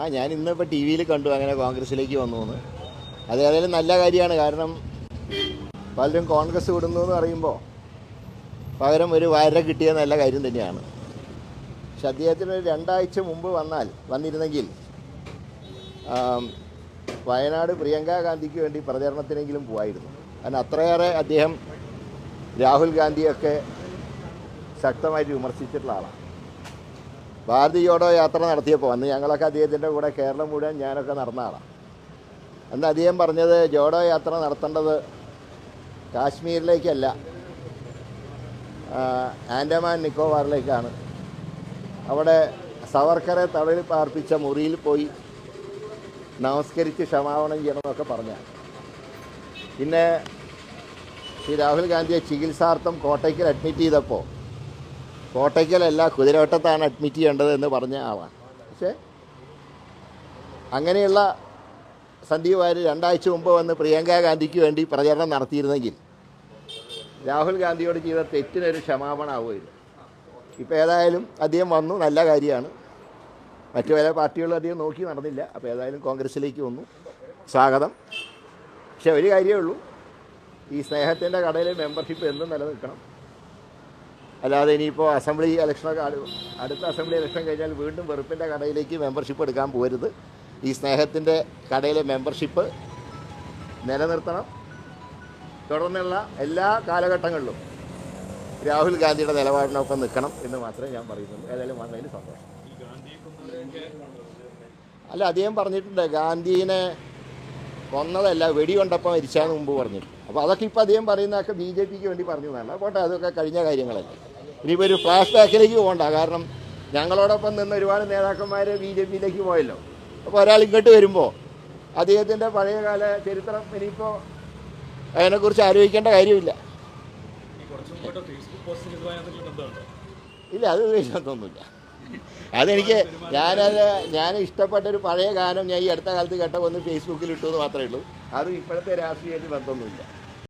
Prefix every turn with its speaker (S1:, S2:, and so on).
S1: ആ ഞാൻ ഇന്നിപ്പോൾ ടി വിയിൽ കണ്ടു അങ്ങനെ കോൺഗ്രസ്സിലേക്ക് വന്നു എന്ന് അത് ഏതായാലും നല്ല കാര്യമാണ്. കാരണം പലരും കോൺഗ്രസ് വിടുന്നു എന്ന് പറയുമ്പോൾ പകരം ഒരു വര കിട്ടിയ നല്ല കാര്യം തന്നെയാണ്. പക്ഷെ അദ്ദേഹത്തിന് രണ്ടാഴ്ച മുമ്പ് വന്നാൽ വന്നിരുന്നെങ്കിൽ വയനാട് പ്രിയങ്ക ഗാന്ധിക്ക് വേണ്ടി പ്രചരണത്തിനെങ്കിലും പോവായിരുന്നു. കാരണം അത്രയേറെ അദ്ദേഹം രാഹുൽ ഗാന്ധിയൊക്കെ ശക്തമായിട്ട് വിമർശിച്ചിട്ടുള്ള ആളാണ്. ഭാരതി ജോഡോ യാത്ര നടത്തിയപ്പോൾ അന്ന് ഞങ്ങളൊക്കെ അദ്ദേഹത്തിന്റെ കൂടെ കേരളം മുഴുവൻ ഞാനൊക്കെ നടന്ന ആളാണ് അന്ന് അദ്ദേഹം പറഞ്ഞത് ജോഡോ യാത്ര നടത്തേണ്ടത് കാശ്മീരിലേക്കല്ല ആൻഡമാൻ നിക്കോബാറിലേക്കാണ്. അവിടെ സവർക്കറെ തടവിൽ പാർപ്പിച്ച മുറിയിൽ പോയി നമസ്കരിച്ച് ക്ഷമാപണം ചെയ്യണമെന്നൊക്കെ പറഞ്ഞ. പിന്നെ ശ്രീ രാഹുൽ ഗാന്ധിയെ ചികിത്സാർത്ഥം കോട്ടയ്ക്കൽ അഡ്മിറ്റ് ചെയ്തപ്പോൾ കോട്ടയ്ക്കലല്ല കുതിരവട്ടത്താണ് അഡ്മിറ്റ് ചെയ്യേണ്ടത് എന്ന് പറഞ്ഞ ആളാണ് പക്ഷേ അങ്ങനെയുള്ള സന്ദീപ് വാര്യർ രണ്ടാഴ്ച മുമ്പ് വന്ന് പ്രിയങ്ക ഗാന്ധിക്ക് വേണ്ടി പ്രചരണം നടത്തിയിരുന്നെങ്കിൽ രാഹുൽ ഗാന്ധിയോട് ചെയ്ത തെറ്റിനൊരു ക്ഷമാപണം ആവുമായിരുന്നു ഇപ്പോൾ ഏതായാലും അദ്ദേഹം വന്നു നല്ല കാര്യമാണ്. മറ്റു പല പാർട്ടികളും അധികം നോക്കി നടന്നില്ല. അപ്പോൾ ഏതായാലും കോൺഗ്രസ്സിലേക്ക് വന്നു. സ്വാഗതം. പക്ഷേ ഒരു കാര്യമേ ഉള്ളൂ. ഈ സ്നേഹത്തിന്റെ കടയിലെ മെമ്പർഷിപ്പ് എന്നും നിലനിൽക്കണം. അല്ലാതെ ഇനിയിപ്പോൾ അസംബ്ലി ഇലക്ഷനൊക്കെ അടുത്ത അസംബ്ലി ഇലക്ഷൻ കഴിഞ്ഞാൽ വീണ്ടും വെറുപ്പിന്റെ കടയിലേക്ക് മെമ്പർഷിപ്പ് എടുക്കാൻ പോരുത്. ഈ സ്നേഹത്തിന്റെ കടയിലെ മെമ്പർഷിപ്പ് നിലനിർത്തണം. തുടർന്നുള്ള എല്ലാ കാലഘട്ടങ്ങളിലും രാഹുൽ ഗാന്ധിയുടെ നിലപാടിനൊപ്പം നിൽക്കണം എന്ന് മാത്രമേ ഞാൻ പറയുന്നുള്ളൂ. ഏതായാലും വന്നതിൽ സന്തോഷം. അല്ല അദ്ദേഹം പറഞ്ഞിട്ടുണ്ട് ഗാന്ധിനെ കൊന്നതല്ല വെടികൊണ്ടപ്പം മരിച്ചാന്ന് മുമ്പ് പറഞ്ഞിട്ടുണ്ട്. അപ്പോൾ അതൊക്കെ ഇപ്പോൾ അദ്ദേഹം പറയുന്നതൊക്കെ ബി ജെ പിക്ക് വേണ്ടി പറഞ്ഞു എന്നല്ല പോട്ടെ അതൊക്കെ കഴിഞ്ഞ കാര്യങ്ങളല്ലേ. ഇനിയിപ്പോൾ ഒരു ഫ്ലാഷ് ബാക്കിലേക്ക് പോകണ്ട. കാരണം ഞങ്ങളോടൊപ്പം നിന്ന് ഒരുപാട് നേതാക്കന്മാർ ബി ജെ പിയിലേക്ക് പോയല്ലോ. അപ്പോൾ ഒരാൾ ഇങ്ങോട്ട് വരുമ്പോൾ അദ്ദേഹത്തിന്റെ പഴയകാല ചരിത്രം ഇനിയിപ്പോൾ അതിനെക്കുറിച്ച് ആലോചിക്കേണ്ട കാര്യമില്ല. ഇല്ല അത് വിശ്വാസമൊന്നുമില്ല അതെനിക്ക് ഞാനത് ഞാൻ ഇഷ്ടപ്പെട്ട ഒരു പഴയ ഗാനം ഞാൻ ഈ അടുത്ത കാലത്ത് കേട്ടപ്പോൾ ഒന്ന് ഫേസ്ബുക്കിൽ ഇട്ടു എന്ന് മാത്രമേ ഉള്ളൂ. അത് ഇപ്പോഴത്തെ രാഷ്ട്രീയത്തിൽ ബന്ധമൊന്നുമില്ല